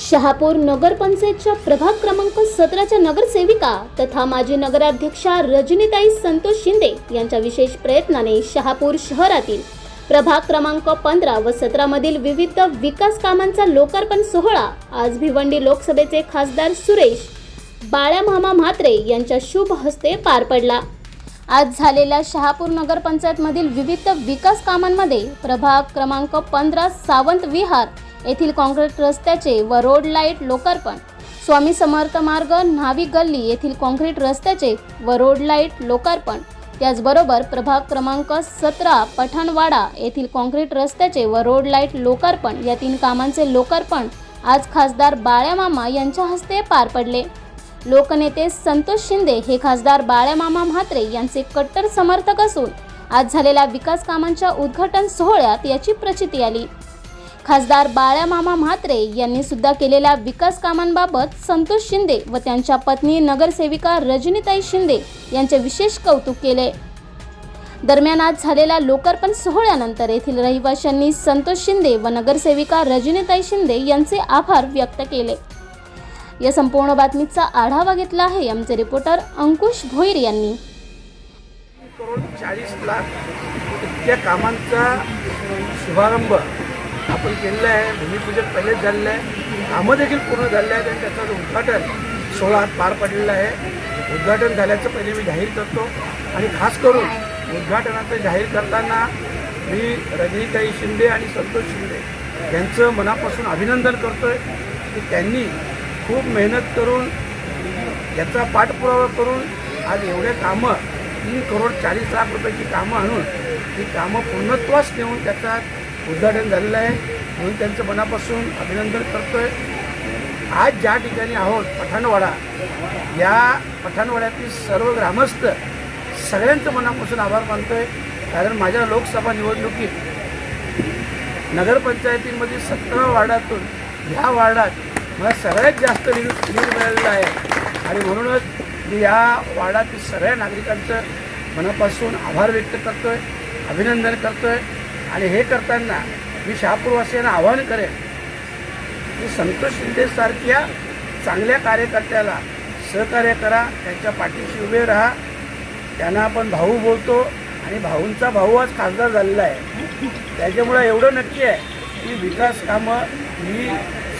शहापूर नगरपंचायतच्या प्रभाग क्रमांक सतराच्या नगरसेविका तथा माजी नगराध्यक्षा रजनीताई संतोष शिंदे यांच्या विशेष प्रयत्नाने शहापूर शहरातील प्रभाग क्रमांक पंधरा व सतरामधील विविध विकास कामांचा लोकार्पण सोहळा आज भिवंडी लोकसभेचे खासदार सुरेश बाळ्या मामा म्हात्रे यांच्या शुभ हस्ते पार पडला. आज झालेल्या शहापूर नगरपंचायतमधील विविध विकास कामांमध्ये प्रभाग क्रमांक पंधरा सावंत विहार येथील काँक्रीट रस्त्याचे व रोड लाइट लोकार्पण. स्वामी समर्थ मार्ग न्हावी गल्ली येथील काँक्रीट रस्त्याचे व रोड लाइट लोकार्पण. त्याचबरोबर प्रभाग क्रमांक सतरा पठाणवाडा येथील काँक्रीट रस्त्याचे व रोड लाइट लोकार्पण या तीन कामांचे लोकार्पण आज खासदार बाळ्यामामा यांच्या हस्ते पार पडले. लोकनेते संतोष शिंदे हे खासदार बाळ्यामामा म्हात्रे यांचे कट्टर समर्थक असून आज झालेल्या विकास कामांच्या उद्घाटन सोहळ्यात याची प्रचिती आली. खासदार बाळ्यामामा म्हात्रे यांनी सुद्धा केलेल्या विकास कामांबाबत संतोष शिंदे व त्यांच्या पत्नी नगरसेविका रजनीताई शिंदे यांचे विशेष कौतुक केले. दरम्यान आज झालेल्या लोकार्पण सोहळ्यानंतर येथील रहिवाशांनी संतोष शिंदे व नगरसेविका रजनीताई शिंदे यांचे आभार व्यक्त केले. या संपूर्ण बातमीचा आढावा घेतला आहे आमचे रिपोर्टर अंकुश भोईर यांनी. करोड चाळीस लाख इतक्या कामांचा शुभारंभ आपण केलेला आहे भूमिपूजन पहिलेच झालेलं आहे. कामं देखील पूर्ण झालेलं आहे आणि त्याचं उद्घाटन सोळा पार पडलेलं आहे. उद्घाटन झाल्याचं पहिले मी जाहीर करतो. आणि खास करून उद्घाटनाचं जाहीर करताना मी रजनीताई शिंदे आणि संतोष शिंदे यांचं मनापासून अभिनंदन करतो आहे की त्यांनी खूप मेहनत करून याचा पाठपुरावा करून आज एवढे कामं तीन करोड चाळीस लाख रुपयाची कामं आणून ही कामं पूर्णत्वास नेऊन त्याचा उद्घाटन झालेलं आहे. म्हणून त्यांचं मनापासून अभिनंदन करतोय. आज ज्या ठिकाणी आहोत पठाणवाडा या पठाणवाड्यातील सर्व ग्रामस्थ सगळ्यांचं मनापासून आभार मानतोय. कारण माझ्या लोकसभा निवडणुकीत नगरपंचायतीमध्ये सतरा वार्डातून ह्या वार्डात मला सगळ्यात जास्त लीड लीड मिळालेलं आहे. आणि म्हणूनच मी या वार्डातील सगळ्या नागरिकांचं मनापासून आभार व्यक्त करतोय अभिनंदन करतोय. आणि हे करताना मी शहापूरवासियांना आवाहन करेन की संतोष शिंदेसारख्या चांगल्या कार्यकर्त्याला सहकार्य करा त्यांच्या पाठीशी उभे राहा. त्यांना आपण भाऊ बोलतो आणि भाऊंचा भाऊ आज खासदार झालेला आहे. त्याच्यामुळं एवढं नक्की आहे की विकास कामं ही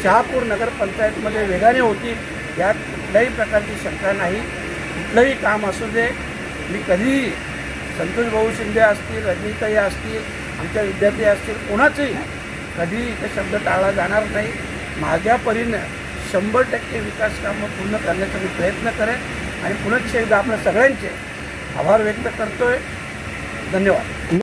शहापूर नगरपंचायतमध्ये वेगाने होतील यात कुठल्याही प्रकारची शंका नाही. कुठलंही काम असू दे. मी कधीही संतोष भाऊ शिंदे असतील रजनीताई असतील आमच्या विद्यार्थी असतील कोणाचंही कधी इथे शब्द टाळला जाणार नाही. माझ्या परीनं शंभर टक्के विकास कामं पूर्ण करण्याचा मी प्रयत्न करेन आणि पुनश्च एकदा आपल्या सगळ्यांचे आभार व्यक्त करतोय. धन्यवाद.